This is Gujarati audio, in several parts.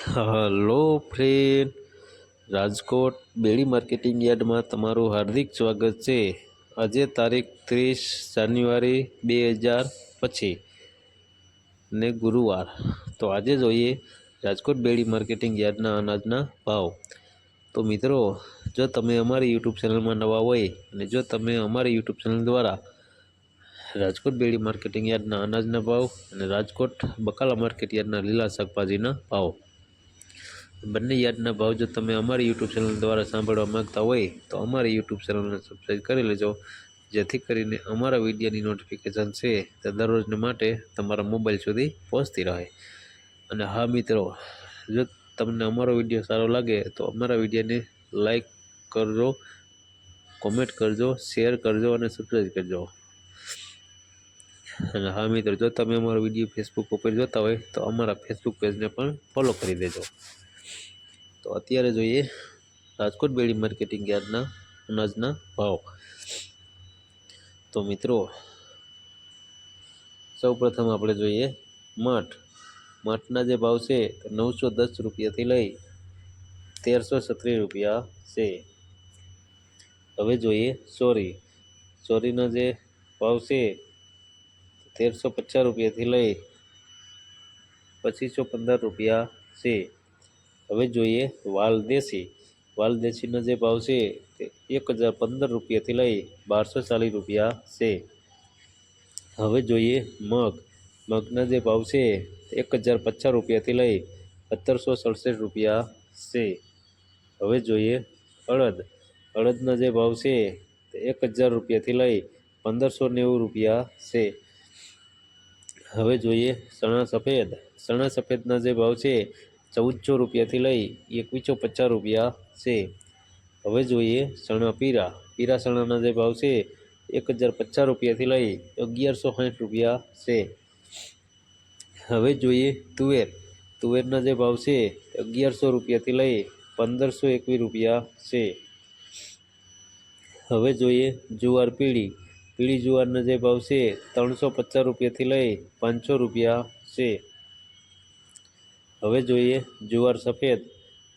Hello friend, Rajkot Bedi marketing યાર્ડમાં તમારું હાર્દિક સ્વાગત છે. આજે તારીખ ત્રીસ જાન્યુઆરી બે હજાર પછી ને ગુરુવાર. તો આજે જોઈએ રાજકોટ બેડી માર્કેટિંગ યાર્ડના અનાજના ભાવ. તો મિત્રો, જો તમે અમારી યુટ્યુબ ચેનલમાં નવા હોય અને જો તમે અમારી યુટ્યુબ ચેનલ દ્વારા રાજકોટ બેડી માર્કેટિંગ યાર્ડના અનાજના ભાવ અને રાજકોટ બકાલા માર્કેટ યાર્ડના લીલા શાકભાજીના ભાવ બંને યાદના ભાવ જો તમે અમારી યુટ્યુબ ચેનલ દ્વારા સાંભળવા માંગતા હોય તો અમારી યુટ્યુબ ચેનલને સબસ્ક્રાઈબ કરી લેજો. જેથી કરીને અમારા વિડીયોની નોટિફિકેશન છે તે દરરોજને માટે તમારા મોબાઈલ સુધી પહોંચતી રહે. અને હા મિત્રો, જો તમને અમારો વીડિયો સારો લાગે તો અમારા વિડીયોને લાઈક કરજો કોમેન્ટ કરજો શેર કરજો અને સબસ્ક્રાઈબ કરજો. અને હા મિત્રો, જો તમે અમારો વીડિયો ફેસબુક ઉપર જોતા હોય તો અમારા ફેસબુક પેજને પણ ફોલો કરી દેજો. તો અત્યારે જોઈએ રાજકોટ બેડી માર્કેટિંગ યાર્ડના અનાજના ભાવ. તો મિત્રો સૌ પ્રથમ આપણે જોઈએ મઠ. મઠના જે ભાવ છે તે નવસો દસ રૂપિયાથી લઈ તેરસો છત્રીસ રૂપિયા છે. હવે જોઈએ સોરી. સોરીનો જે ભાવ છે તેરસો પચાસ રૂપિયાથી લઈ પચીસો પંદર રૂપિયા છે. હવે જોઈએ વાલદેશી. વાલદેશીનો જે ભાવ છે તે એક હજાર પંદર રૂપિયાથી લઈ બારસો ચાલીસ રૂપિયા છે. હવે જોઈએ મગ. મગના જે ભાવ છે એક હજાર પચાસ રૂપિયાથી લઈ સત્તરસો સડસઠ રૂપિયા છે. હવે જોઈએ અડદ. અડદના જે ભાવ છે તે એક હજાર રૂપિયાથી લઈ પંદરસો નેવું રૂપિયા છે. હવે જોઈએ ચણા સફેદ. ચણા સફેદના જે ભાવ છે ચૌદસો રૂપિયાથી લઈ એકવીસો પચાસ રૂપિયા છે. હવે જોઈએ ચણા પીરા. પીરા ચણાના જે ભાવ છે, એક હજાર પચાસ રૂપિયાથી લઈ અગિયારસો સાઠ રૂપિયા છે. હવે જોઈએ તુવેર. તુવેરના જે ભાવ છે, અગિયારસો રૂપિયાથી લઈ પંદરસો એકવીસ રૂપિયા છે. હવે જોઈએ જુવાર પીળી. પીળી જુવારના જે ભાવ છે, ત્રણસો પચાસ રૂપિયાથી લઈ પાંચસો રૂપિયા છે. હવે જોઈએ, જુવાર સફેદ.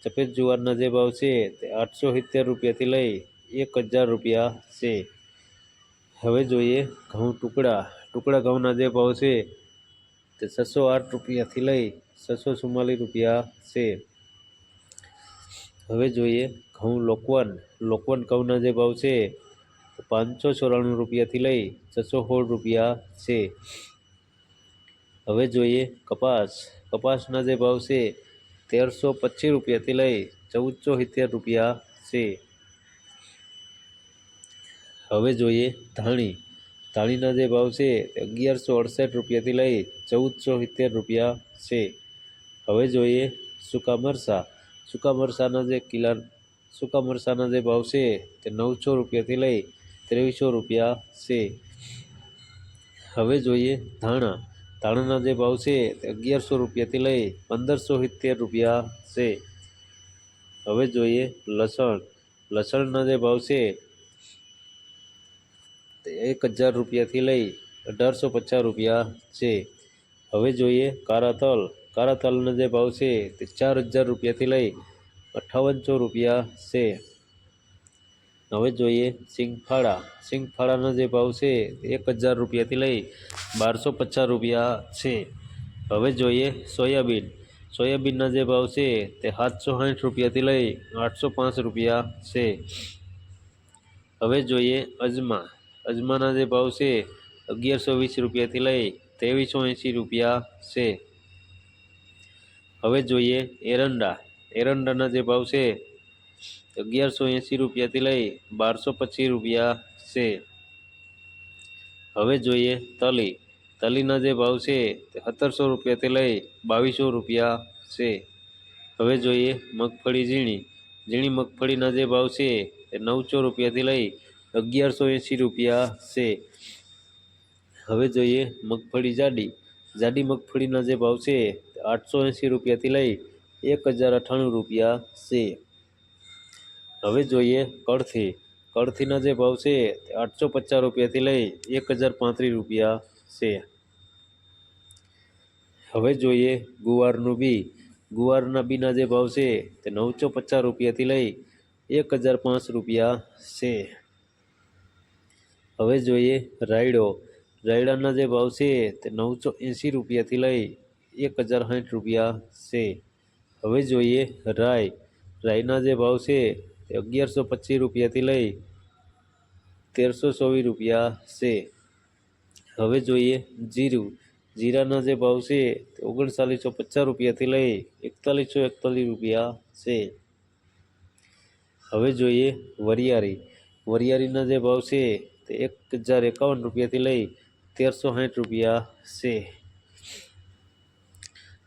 સફેદ જુવારના જે ભાવ છે તે આઠસો સિત્તેર રૂપિયાથી લઈ એક હજાર રૂપિયા છે. હવે જોઈએ ઘઉં ટુકડા. ટુકડા ઘઉંના જે ભાવ છે તે છસો આઠ રૂપિયાથી લઈ છસો ચુમ્માલીસ રૂપિયા છે. હવે જોઈએ ઘઉં લોકવન. લોકવન ઘઉંના જે ભાવ છે પાંચસો ચોરાણું રૂપિયાથી લઈ છસો સોળ રૂપિયા છે. હવે જોઈએ કપાસ. કપાસના જે ભાવ છે, તેરસો પચીસ રૂપિયાથી લઈ ચૌદસો સિત્તેર રૂપિયા છે. હવે જોઈએ ધાણી. ધાણીના જે ભાવ છે, અગિયારસો અડસઠ રૂપિયાથી લઈ ચૌદસો સિત્તેર રૂપિયા છે. હવે જોઈએ સૂકા મરચાં સૂકા મરચાંના જે કિલા, સૂકા મરચાંના જે ભાવ છે, તે નવસો રૂપિયાથી લઈ ત્રેવીસો રૂપિયા છે. હવે જોઈએ ધાણા. ધાણાના જે ભાવ છે તે અગિયારસો રૂપિયાથી લઈ પંદરસો સિત્તેર રૂપિયા છે. હવે જોઈએ લસણ. લસણના જે ભાવ છે તે એક હજાર રૂપિયાથી લઈ અઢારસો પચાસ રૂપિયા છે. હવે જોઈએ કારા તલ કારા તલના જે ભાવ છે તે ચાર હજાર રૂપિયાથી લઈ અઠ્ઠાવનસો રૂપિયા છે. હવે જોઈએ સિંગફાળા. સિંગફાળાના જે ભાવ છે એક હજાર રૂપિયાથી લઈ બારસો પચાસ રૂપિયા છે. હવે જોઈએ સોયાબીન. સોયાબીનના જે ભાવ છે તે સાતસો સાઠ રૂપિયાથી લઈ આઠસો પાંચ રૂપિયા છે. હવે જોઈએ અજમા. અજમાના જે ભાવ છે અગિયારસો વીસ રૂપિયાથી લઈ ત્રેવીસો એંસી રૂપિયા છે. હવે જોઈએ એરંડા. એરંડાના જે ભાવ છે અગિયારસો એંસી રૂપિયાથી લઈ બારસો પચીસ રૂપિયા છે. હવે જોઈએ તલી. તલીના જે ભાવ છે તે સત્તરસો રૂપિયાથી લઈ બાવીસો રૂપિયા છે. હવે જોઈએ મગફળી ઝીણી. ઝીણી મગફળીના જે ભાવ છે તે નવસો રૂપિયાથી લઈ અગિયારસો એંસી રૂપિયા છે. હવે જોઈએ મગફળી જાડી. જાડી મગફળીના જે ભાવ છે આઠસો એંસી રૂપિયાથી લઈ એક હજાર અઠ્ઠાણું રૂપિયા છે. હવે જોઈએ કળથી. કળથીના જે ભાવ છે તે આઠસો પચાસ રૂપિયાથી લઈ એક હજાર પાંત્રીસ રૂપિયા છે. હવે જોઈએ ગુવારનું બી. ગુવારના બીના જે ભાવ છે તે નવસો પચાસ રૂપિયાથી લઈ એક હજાર પાંચ રૂપિયા છે. હવે જોઈએ રાયડો. રાયડાના જે ભાવ છે તે નવસો એંસી રૂપિયાથી લઈ એક હજાર સાઠ રૂપિયા છે. હવે જોઈએ રાય. રાયના જે ભાવ છે અગિયારસો પચીસ રૂપિયાથી લઈ તેરસો ચોવીસ રૂપિયા છે. હવે જોઈએ જીરું. જીરાના જે ભાવ છે તે ઓગણચાલીસો પચાસ રૂપિયાથી લઈ એકતાલીસો એકતાલીસ રૂપિયા છે. હવે જોઈએ વરિયાળી. વરિયાળીના જે ભાવ છે તે એક હજાર એકાવન રૂપિયાથી લઈ તેરસો સાઠ રૂપિયા છે.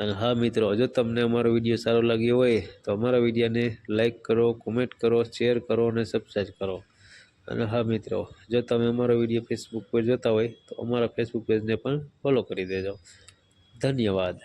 અને હા મિત્રો, જો તમને અમારો વીડિયો સારો લાગ્યો હોય, તો અમારા વિડીયોને લાઇક કરો કોમેન્ટ કરો શેર કરો અને સબસ્ક્રાઈબ કરો. અને હા મિત્રો, જો તમે અમારો વીડિયો ફેસબુક પર જોતા હોય, તો અમારા ફેસબુક પેજને પણ ફોલો કરી દેજો. ધન્યવાદ.